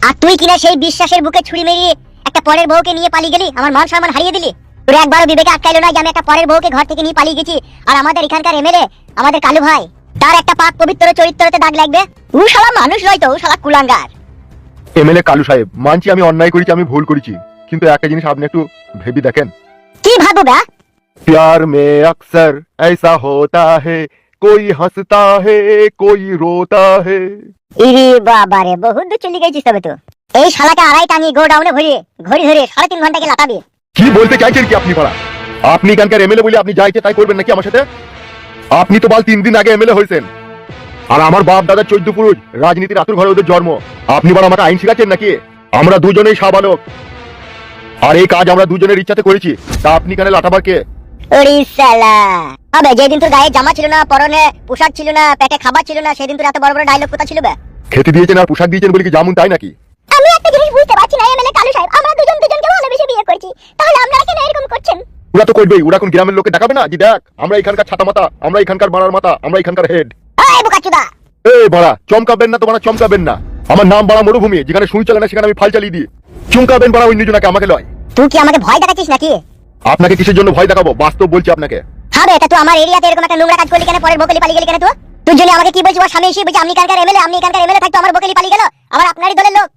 আর তুই কিনা সেই বিশ্বাসের বুকে ছুরি মেরিয়ে একটা পরের বউকে নিয়ে পালিয়ে গেলি আমার মান সম্মান হারিয়ে দিলি তোর একবারও বিবেকে আটকাইলো না যে আমি একটা পরের বউকে ঘর থেকে নিয়ে পালিয়ে গেছি আর আমাদের এখানকার এমএলএ আমাদের কালু ভাই তার একটা পাক পবিত্র চরিত্রতে দাগ লাগবে ও শালা মানুষ নয় তো ও শালা কুলাঙ্গার এমএলএ কালু সাহেব মানছি আমি অন্যায় করেছি আমি ভুল করেছি কিন্তু একটা জিনিস আপনি একটু ভেবে দেখেন কি ভাবো বা प्यार में अक्सर ऐसा होता है কই হাসতা হে কই রোতা হে ইরে বাবা রে বহুত দূর চলে গেছিস তবে তো। এই শালাকে আড়াই টানি গোডাউনে ভরিয়ে ঘড়ি ধরে সাড়ে তিন ঘন্টাকে লাটাবি কি বলতে চাইছেন কি আপনি পাড়া আপনি এখানকার এমএলএ বলে আপনি যাইতে তাই করবেন নাকি আমার সাথে? আপনি তো বাল তিন দিন আগে এমএলএ হয়েছেন। আর আমার বাপ দাদা চৈদ্দ পুরুষ রাজনীতির আতুর ঘরে ওদের জন্ম। আপনি বার আমাকে আইন শিখাচ্ছেন নাকি? আমরা দুজনেই সাবালক। আর এই কাজ আমরা দুজনের ইচ্ছাতে করেছি। তা আপনি কেন লাটাবার কে আবে যেদিন তোর গায়ে জামা ছিল না পরনে পোশাক ছিল না পেটে খাবার ছিল না সেদিন তোর এত বড় বড় ডায়লগ কোথা ছিল বে? খেতে দিয়েছেন আর পোশাক দিয়েছেন বলে কি জামুন তাই নাকি? আমি একটা জিনিস বুঝতে পারছি না এমএলএ কালু সাহেব আমরা দুজন দুজনকে ভালোবেসে বিয়ে করছি। তাহলে আপনারা কেন এরকম করছেন? ওরা তো করবেই ওরা কোন গ্রামের লোককে দেখাবে না? যে দেখ আমরা এখানকার ছাতা মাতা আমরা এখানকার বাড়ার মাথা আমরা এখানকার হেড এই বোকাচুদা এই বাড়া চমকাবেন না তোমার চমকাবেন না। আমার নাম বাড়া মরুভূমি যেখানে সুই চলে না সেখানে আমি ফাল চালিয়ে দিই। চমকাবেন বাড়া অন্য জনাকে আমাকে লয়। তুই কি আমাকে ভয় দেখাচ্ছিস নাকি? আপনাকে কিসের জন্য ভয় দেখাবো? বাস্তব বলছি আপনাকে। হবে তা তুই আমার এরিয়াতে এরকম একটা নোংরা কাজ করলি কেন? পরের বকলি পালিয়ে গেলি কেন তুই? তুই জন্য আমাকে কি বলছিস ওর স্বামী এসে বলছি আমি এখানকার এমএলএ আমি এখানকার এমএলএ থাকতো আমার বকলি পালিয়ে গেল। আবার আপনারই দলের লোক।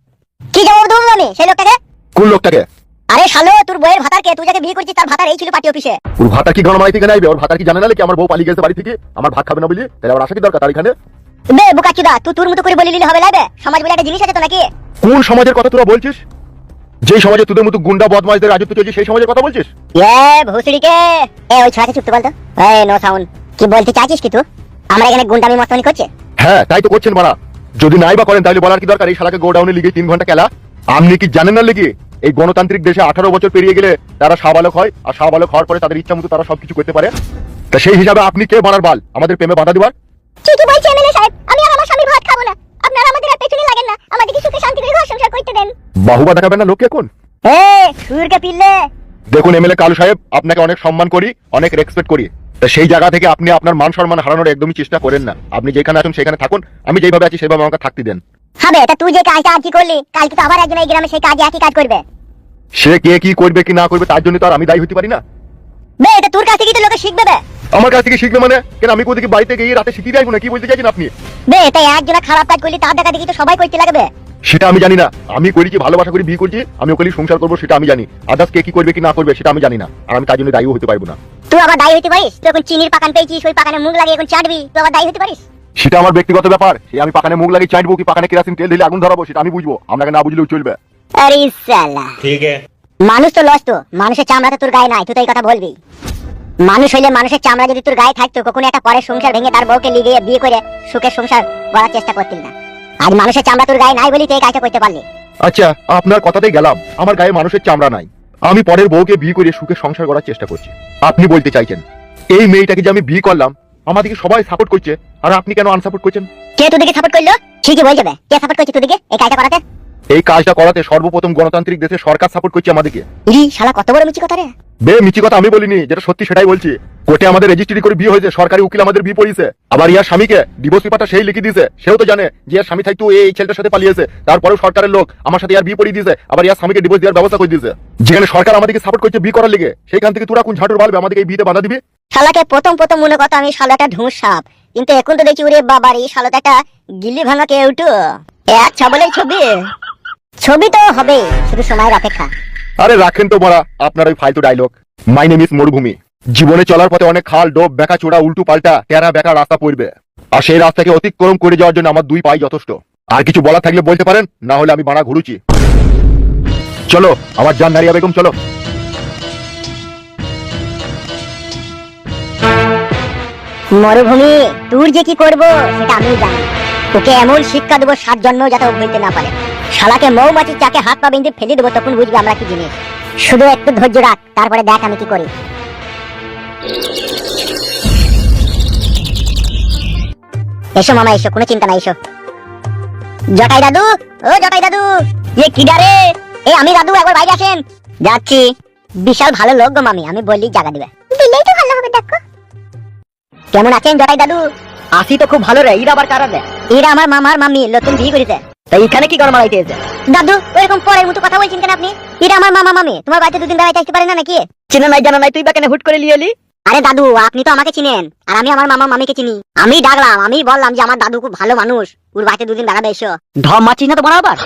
কি জবাব দেবো আমি সেই লোকটাকে? কোন লোকটাকে? আরে শালো তোর বইয়ের ভাতারকে তুই যাকে বিয়ে করছিস তার ভাতার এই ছিল পার্টি অফিসে। ওর ভাতার কি গণমাই থেকে নাইবে? ওর ভাতার কি জানে না কি আমার বউ পালিয়ে গেছে বাড়ি থেকে। আমার ভাত খাবে না বলি? তাহলে আবার আসা কি দরকার তার এখানে? বে বোকাচুদা তুই তোর মতো করে বলে নিলে হবে লাগবে সমাজ বলে একটা জিনিস আছে তো নাকি? কোন সমাজের কথা তোরা বলছিস? যে সমাজে তোদের মতো গুন্ডা বদমাইশদের রাজত্ব চলছে সেই সমাজের কথা বলছিস? এ ভুসড়িকে! এ ওই ছড়াকে চুপ তো বলতো। এই নো সাউন্ড কি বলতে চাইছিস কি তুই? আমরা এখানে গুন্ডামি মস্তানি করছে? হ্যাঁ তাই তো করছেন মারা। যদি নাই বা করেন তাহলে বলার কি দরকার? এই শালাকে গোডাউনে লিগে তিন ঘণ্টা খেলা? আপনি কি জানেন না লেগে? এই গণতান্ত্রিক দেশে আঠারো বছর পেরিয়ে গেলে তারা সাবালক হয় আর সাবালক হওয়ার পরে তাদের ইচ্ছা মতো তারা সবকিছু করতে পারে। তা সেই হিসাবে আপনি কে বানার বাল? আমাদের প্রেমে বাধা দিবার ঠিকই বলছে এমএলএ সাহেব। আমি আর আমার স্বামীর ভাত খাব না। আপনারা আমাদের আর পেছনে লাগেন না। আমাদেরকে সুখে শান্তি করে ঘর সংসার করতে দেন। বাহুবা দেখাবেন না লোককে এখন এ সুরকে পিললে দেখুন এমএলএ কালু সাহেব আপনাকে অনেক সম্মান করি অনেক রেসপেক্ট করি। তা সেই জায়গা থেকে আপনি আপনার মান সম্মান হারানোর একদমই চেষ্টা করেন না। আপনি যেখানে আছেন সেখানে থাকুন আমি যেভাবে আছি সেভাবে আমাকে থাকতে দেন। হবে তা তুই যে কাজটা করলি কালকে তো আবার একজন এই গ্রামে সেই কাজ একই কাজ করবে। সে কে কি করবে কি না করবে তার জন্য তো আর আমি দায়ী হতে পারি না। বে এটা তোর কাছে লোকে শিখবে বে? আমার কাছ থেকে শিখবে মানে? কেন আমি কোথায় বাড়িতে গিয়ে রাতে শিখিয়ে না কি বলতে চাইছেন আপনি? বে তাই একজনা খারাপ কাজ করলে তার দেখা দেখি তো সবাই লাগবে। সেটা আমি জানি না। আমি করি কি ভালোবাসা বিয়ে করছি আমি সংসার করব সেটা আমি জানি। আদার্স কে কি করবে কি না করবে সেটা আমি জানি না। আর আমি তার জন্য দায়ী হতে পারব না। তুই আবার দায়ী হতে পারিস? তুই এখন চিনির পাকান পেয়েছিস ওই পাকানে মুখ লাগিয়ে এখন চাটবি তুই আবার দায়ী হতে পারিস? সেটা আমার ব্যক্তিগত ব্যাপার। সে আমি পাকানে মুখ লাগিয়ে চাটবো কি পাকানে কেরাসিন তেল ঢেলে আগুন ধরাবো সেটা আমি বুঝব। আপনাকে না বুঝলেও চলবে। আরে সালা। ঠিক আছে। মানুষ তো লস তো মানুষের চামড়া তো তোর গায়ে নাই তুই তো এই কথা বলবি। মানুষ হইলে মানুষের চামড়া যদি তোর গায়ে থাকতো কখনো একটা পরের সংসার ভেঙে তার বউকে লিগিয়ে বিয়ে করে সুখের সংসার করার চেষ্টা করতিল না। আজ মানুষের চামড়া তোর গায়ে নাই বলি তুই এই কাজটা করতে পারলি। আচ্ছা আপনার কথাতেই গেলাম আমার গায়ে মানুষের চামড়া নাই। আমি পরের বউকে বিয়ে করে সুখে সংসার করার চেষ্টা করছি। আপনি বলতে চাইছেন এই মেয়েটাকে যে আমি বিয়ে করলাম আমাদেরকে সবাই সাপোর্ট করছে আর আপনি কেন আনসাপোর্ট করছেন? কে তোদিকে সাপোর্ট করল? ঠিকই বল যাবে কে সাপোর্ট করছে তোদিকে এই কাজটা করাতে? এই কাজটা করাতে সর্বপ্রথম গণতান্ত্রিক দেশে সরকার সাপোর্ট করছে আমাদেরকে। ইরি শালা কত বড় মিছি কথা রে? বে মিছি কথা আমি বলিনি যেটা সত্যি সেটাই বলছি। কোর্টে আমাদের রেজিস্ট্রি করে বিয়ে হয়েছে সরকারি উকিল আমাদের বিয়ে পড়িয়েছে। আবার ইয়ার স্বামীকে ডিভোর্স পেপারটা সেই লিখে দিয়েছে সেও তো জানে যে ইয়ার স্বামী থাকতো এই ছেলেটার সাথে পালিয়েছে। তারপরেও সরকারের লোক আমার সাথে ইয়ার বিয়ে পড়িয়ে দিয়েছে আবার ইয়ার স্বামীকে ডিভোর্স দেওয়ার ব্যবস্থা করে দিয়েছে। যেখানে সরকার আমাদেরকে সাপোর্ট করছে বিয়ে করার লিগে সেখান থেকে তোরা কোন ঝাঁটুর বালবে? আমাদেরকে এই বিয়েতে বাধা দিবি? শালাকে প্রথম প্রথম মনে কথা আমি শালাটা ঢুঁস সাপ কিন্তু এখন তো দেখছি ওরে বাবারি শালাটা একটা গিল্লি ভাঙা কে উঠু এক ছবলেই ছবি। ছবি তো হবে শুধু সময়ের অপেক্ষা। আরে রাখেন তো বড়া আপনার ওই ফালতু ডায়লগ মাই নেম ইস মরুভূমি। জীবনে চলার পথে অনেক খাল ডোব বেকা চোড়া উল্টু পাল্টা টেরা বেকা রাস্তা পড়বে। আর সেই রাস্তাকে অতিক্রম করে যাওয়ার জন্য আমার দুই পাই যথেষ্ট। আর কিছু বলা থাকলে বলতে পারেন না হলে আমি বাড়া ঘুরুছি চলো আমার জান নারিয়া বেগম চলো। মরুভূমি তোর যে কি করব সেটা আমি জানি। ওকে এমন শিক্ষা দেবো সাত জন্মেও যাতে ভুলতে না পারে। শালাকে মৌমাছির চাকে হাত পা বেঁধে ফেলে দেবো তখন বুঝবি আমরা কি জিনিস। শুধু একটু ধৈর্য রাখ তারপরে দেখ আমি কি করি। এসো মামা এসো কোনো চিন্তা নাই এসো। জটাই দাদু ও জটাই দাদু এ কি রে এ আমি দাদু একবার বাইরে আসেন। যাচ্ছি। বিশাল ভালো লোক গো মামি আমি বললি জায়গা দিবে। দিলেই তো ভালো হবে দেখো। কেমন আছেন জটাই দাদু? আসি তো খুব ভালো রে ইরা আবার কারা দে এরা আমার মামার মামি নতুন বিয়ে করেছে। তা এখানে কি গরম মারাইতে এসে দাদু ওইরকম পরের মতো কথা বলছেন কেন আপনি? এটা আমার মামা মামি। তোমার বাড়িতে দুদিন বেড়াইতে আসতে পারে না নাকি? চিনা নাই জানা নাই তুই বা কেন হুট করে লিয়ে এলি আরে দাদু আপনি তো আমাকে চিনেন আর আমি আমার মামা মামিকে চিনি। আমি ডাকলাম আমি বললাম যে আমার দাদু খুব ভালো মানুষ। ওর বাড়িতে দুদিন বেড়াবে এসো। ধম মারছিস না তো বড় আবার?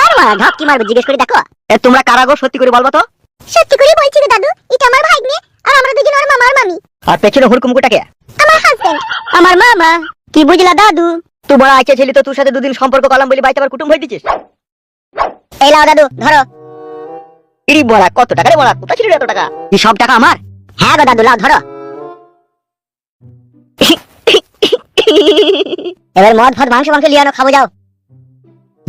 আর মা ঢপ কি মারবে জিজ্ঞেস করে দেখো। এ তোমরা কারাগো সত্যি করে বলব তো? সত্যি করে বলছি গো দাদু এটা আমার ভাগ্নে আর আমরা দুজন আর মামা আর মামি। আর পেছনে হুড়কুমকুটাকে আমার হাজবেন্ড আমার মামা। কি বুঝলা দাদু? তুই বড় আইছে ছেলে তো তোর সাথে দুদিন সম্পর্ক করলাম বলে বাইতে আবার কুটুম হয়ে দিচ্ছিস এই লাও দাদু ধরো। ইরি বড়া কত টাকা রে বড়া কোথা ছিল এত টাকা? এই সব টাকা আমার? হ্যাঁ গো দাদু লাও ধরো। এবার মদ ফদ মাংস মাংস লিয়ানো খাব যাও।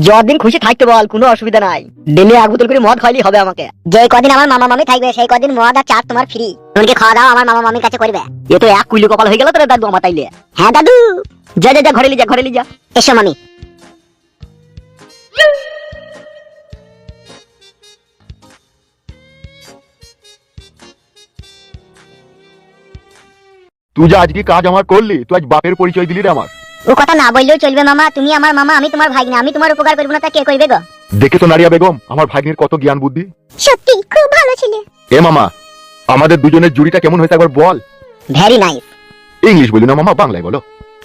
যতদিন খুশি থাকতে বল কোনো অসুবিধা নাই। ডেলি এক বোতল করে মদ খাইলি হবে আমাকে। যে কদিন আমার মামা মামি থাকবে সেই কদিন মদ আর চাট তোমার ফ্রি তোমাকে খাওয়া দাওয়া আমার মামা মামির কাছে করবে। এ তো এক কুইলি কপাল হয়ে গেল তোর দাদু আমার তাইলে। হ্যাঁ দাদু। যা যা যা ঘরে লি যা ঘরে লি যা। এসো মামি। তুই যে আজকে কাজ আমার করলি তুই আজ বাপের পরিচয় দিলি রে আমার। ও কথা না বললেও চলবে মামা তুমি আমার মামা আমি তোমার আমি তোমার উপকার করব না তা কে করবে গো? দেখে তো নারিয়া বেগম আমার ভাগ্নের কত জ্ঞান বুদ্ধি? সত্যি খুব ভালো ছিল। এ মামা আমাদের দুজনের জুড়িটা কেমন হয়েছে একবার বল। ভেরি নাইস ইংলিশ বলি না মামা বাংলায় বলো।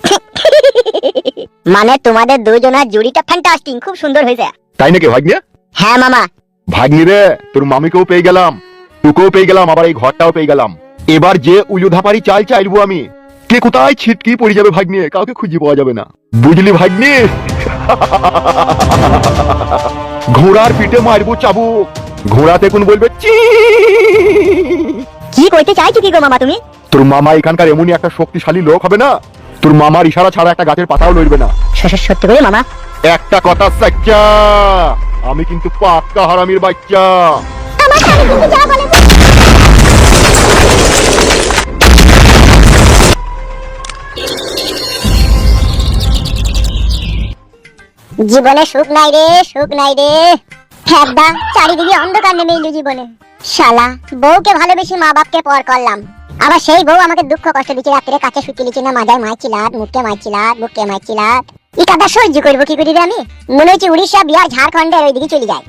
মানে তোমাদের দুজনের জুড়িটা ফ্যান্টাস্টিং খুব সুন্দর হয়েছে। তাই নাকি ভাগ্নে? হ্যাঁ মামা। ভাগ্নি রে তোর মামিকেও পেয়ে গেলাম তোকেও পেয়ে গেলাম আবার এই ঘরটাও পেয়ে গেলাম। এবার যে উলুধাপারি চাল চাইব আমি। কে কোথায় ছিটকি পড়ে যাবে ভাগ্নি? কাউকে খুঁজে পাওয়া যাবে না। বুঝলি ভাগ্নি? ঘোড়ার পিঠে মারবো চাবুক। ঘোড়াতে কোন বলবে কি কইতে চাইছো কি গো মামা তুমি তোর মামা এখানকার এমনই একটা শক্তিশালী লোক হবে না তোর মামার ইশারা ছাড়া একটা গাছের পাতাও লড়বে না সত্যি করে মামা একটা কথা সাচ্চা আমি কিন্তু পাক্কা হারামির বাচ্চা আমার স্বামী কিন্তু যা জীবনে সুখ নাই রে, সুখ নাই রে। হ্যাঁ চারিদিকে অন্ধকার নেমে এলো জীবনে। শালা, বউকে ভালোবেসে মা বাপকে পর করলাম। আবার সেই বউ আমাকে দুঃখ কষ্ট দিচ্ছে, রাত্রে কাছে শুতে লিচি না, মাজায় মারছিলাত মুখকে মারছিলাত বুককে মারছিলাত ই কাদা সহ্য করব কি করি আমি? মনে হচ্ছে উড়িষ্যা, বিহার, ঝাড়খণ্ডের ওইদিকে চলে যায়।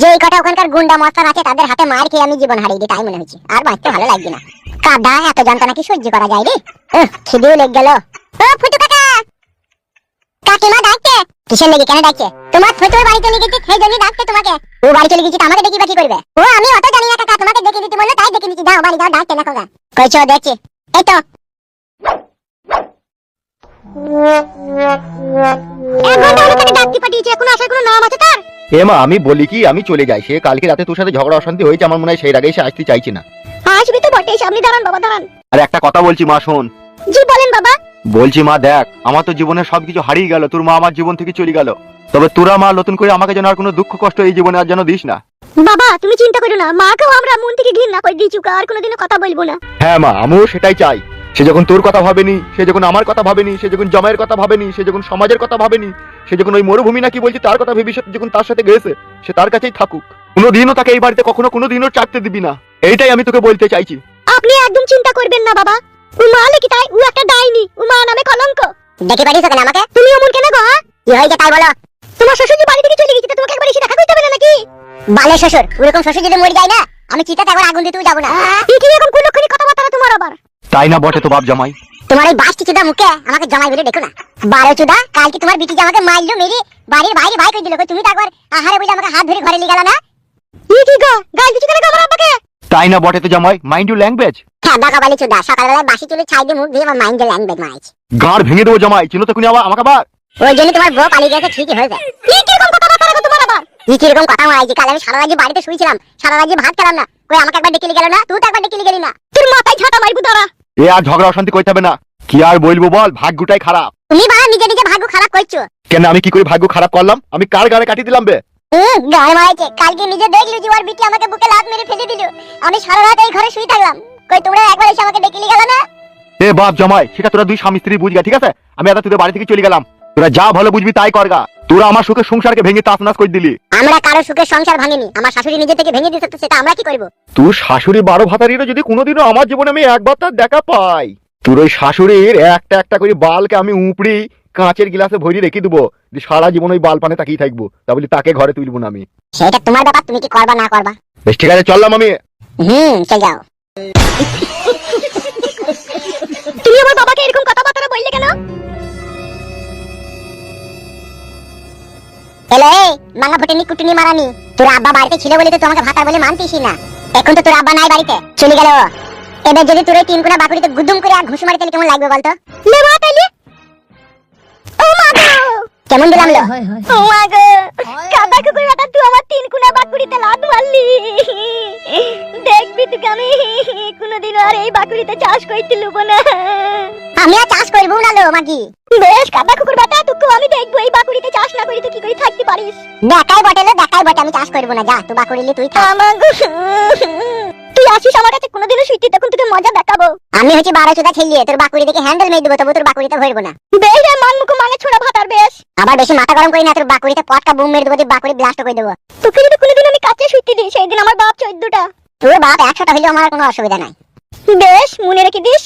যে কথা ওখানকার গুন্ডা মস্তান আছে, তাদের হাতে মার খেয়ে আমি জীবন হারিয়ে দিই, তাই মনে হচ্ছে। আর বাঁচতে ভালো লাগবে না। কাদা, এত যন্ত্রণা কি সহ্য করা যায় রে? খিদেও লেগে গেল। ও, ফুটু কিসের লেগে? কেন ডাকছে? তোমার ফুটুর বাড়ি চলে গেছে সেই জন্যই ডাকছে তোমাকে। ও বাড়ি চলে গেছে তো আমাকে দেখি বা কি করবে? ও আমি অত জানি না কাকা তোমাকে দেখে দিতে বলল তাই দেখে দিচ্ছি যাও বাড়ি যাও ডাকছে না কোগা কইছো দেখছি। এই তো। এমা আমি বলি কি আমি চলে যাই। সে কালকে রাতে তোর সাথে ঝগড়া অশান্তি হয়েছে আমার মনে হয় সেই আগেই সে আসতে চাইছি না। আসবি তো বটেই সামনে দাঁড়ান বাবা দাঁড়ান। আর একটা কথা বলছি মা শোন। জি বলেন বাবা। বলছি মা দেখ আমার তো জীবনে সবকিছু হারিয়ে গেল তোর মা আমার জীবন থেকে চলে গেল। তবে তোরা মা নতুন করে আমাকে যেন আর কোনো দুঃখ কষ্ট এই জীবনে আর যেন দিস না। বাবা তুমি চিন্তা করো না মাকেও আমরা মন থেকে ঘৃণা করে দিয়েছি ওকে আর কোনোদিনও কথা বলব না। হ্যাঁ মা আমিও সেটাই চাই। সে যখন তোর কথা ভাবেনি সে যখন আমার কথা ভাবেনি সে যখন জমায়ের কথা ভাবেনি সে যখন সমাজের কথা ভাবেনি সে যখন ওই মরুভূমি নাকি বলছে তার কথা ভেবে যখন তার সাথে গেছে সে তার কাছেই থাকুক। কোনোদিনও তাকে এই বাড়িতে কখনো কোনোদিনও চাকতে দিবি না। এইটাই আমি তোকে বলতে চাইছি। আপনি একদম চিন্তা করবেন না বাবা। ও মা নাকি তাই? ও একটা ডাইনি। ও মা নামে কলঙ্ক। দেখে পারিস কেন আমাকে? তুমি অমন কেন গো হ্যাঁ? কি হয়েছে তাই বলো। তোমার শ্বশুর যে বাড়ি থেকে চলে গেছে তোমাকে একবার এসে দেখা করতে হবে না নাকি? বালে শ্বশুর ওরকম শ্বশুর যদি মরে যায় না? আমি চিতাতে একবার আগুন দিতেও যাব না। কি কি এরকম কুলক্ষণি কথাবার্তা তোমার আবার? তাই না বটে তো বাপ জামাই? তোমার এই বাসটি চুদা মুখে আমাকে জমাই বলে দেখো না। বারো চুদা কালকে তোমার বিটি যে আমাকে মারলো মেরে বাড়ির বাইরে বাইর করে দিল। তুমি তো একবার আহারে বলে আমাকে হাত ধরে ঘরে নিয়ে গেল না? ই কি গা গাল দিচ্ছ কেন গো আমার আব্বাকে তাই না বটে তো জামাই? মাইন্ড ইউ ল্যাঙ্গুয়েজ হ্যাঁ বাকা বালি চুদা সকালবেলায় বাসি চুলে ছাই দিয়ে মুখ আমার মাইন্ডে ল্যাঙ্গুয়েজ মারাইছে গাঁড় ভেঙে দেবো জামাই চিনো তো কুনি আবার আমাকে আবার? ওই জন্য তোমার বউ পালিয়ে গেছে ঠিকই হয়েছে। কি কীরকম কথা রাখো তোমার আবার? কি কীরকম কথা মারাইছি কাল আমি সারা রাজ্যে বাড়িতে শুয়েছিলাম সারা রাজ্যে ভাত খেলাম না। কই আমাকে একবার ডেকে গেল না? তুই তো একবার ডেকে গেলি না। তোর মাথায় ঝাঁটা মারবো দাঁড়া। এ আর ঝগড়া অশান্তি করতে হবে না। কি আর বলব বল ভাগ্যটাই খারাপ। তুমি বাবা নিজে নিজে ভাগ্য খারাপ করছ। কেন আমি কি করে ভাগ্য খারাপ করলাম? আমি কার গাড়ে কাটিয়ে দিলাম বে? হুম গায়ে মারাইছে কালকে নিজে দেখলি যে ওর বিটি আমাকে বুকে লাত মেরে ফেলে দিল। আমি সারা রাত এই ঘরে শুয়ে থাকলাম। কই তোমরা একবার এসে আমাকে ডেকে নিয়ে গেল না? এ বাপ জামাই সেটা তোরা দুই স্বামী স্ত্রী বুঝগা ঠিক আছে? আমি আদা তোদের বাড়ি থেকে চলে গেলাম। তোরা যা ভালো বুঝবি তাই করগা। তোরা আমার সংসারকে ভেঙে করে দিলি। আমরা কারও সুখের সংসার ভাঙিনি। আমার শাশুড়ি নিজে থেকে ভেঙে দিতে সেটা আমরা কি করব? তুই শাশুড়ি বারো ভাতারিরও যদি কোনোদিনও আমার জীবনে আমি একবার তার দেখা পাই। তোর ওই শাশুড়ির একটা একটা করে বালকে আমি উপড়ি কাঁচের গিলাসে ভরি রেখে দেবো দিয়ে সারা জীবন ওই বাল পানে তাকিয়ে থাকব। তা বলি তাকে ঘরে তুলবো না আমি। সেটা তোমার ব্যাপার তুমি কি করবা না করবা? বেশ ঠিক আছে চললাম আমি। হুম চল যাও। তুমি আমার বাবাকে এরকম কথাবার্তা বললে কেন? এলো এই মাঙ্গা ফুটেনি কুটুনি মারানি তোর আব্বা বাড়িতে ছিল বলে তো তোমাকে ভাতার বলে মানতিস না। এখন তো তোর আব্বা নাই বাড়িতে চলে গেল এবার যদি তোর ওই তিন কোনা বাকুড়িতে গুদুম করে আর ঘুষ মারি তাহলে কেমন লাগবে বলতো? কেমন দিলাম লো? কাদা কুকুর বেটা তুই আমার তিন কোনা বাকুড়িতে লাত মারলি দেখবি তুই আমি কোনোদিন আর এই বাকুড়িতে চাষ করতে লুব না। আমি আর চাষ করব না লো মাগি। বেশ কাদা কুকুর বেটা তুই আমি দেখব এই বাকুড়িতে চাষ না করি তুই কি করে থাকতে পারিস? দেখাই বটে লো দেখাই বটে আমি চাষ করব না যা তুই বাকুড়িলি তুই থাক। তুই আসিস আমার কাছে? কোনোদিনও সুইটি তখন তোকে মজা দেখাবো। আমি হচ্ছে বারো চোদা খেলিয়ে তোর বাকুড়ি দেখে হ্যান্ডেল মেয়ে দেবো তবু তোর বাকুড়িতে ভরবো না। বেশ রে মান মুখ মানে ছোড়া ভাতার বেশ। আবার বেশি মাথা গরম করি না তোর বাকুড়িতে পটকা বুম মেরে দেবো তুই বাকুড়ি ব্লাস্ট করে দেবো। তোকে যদি কোনোদিন আমি কাছে সুইটি দিই সেই দিন আমার বাপ চোদ্দটা। তোর বাপ একশোটা হইলেও আমার কোনো অসুবিধা নাই। বেশ মনে রেখে দিস।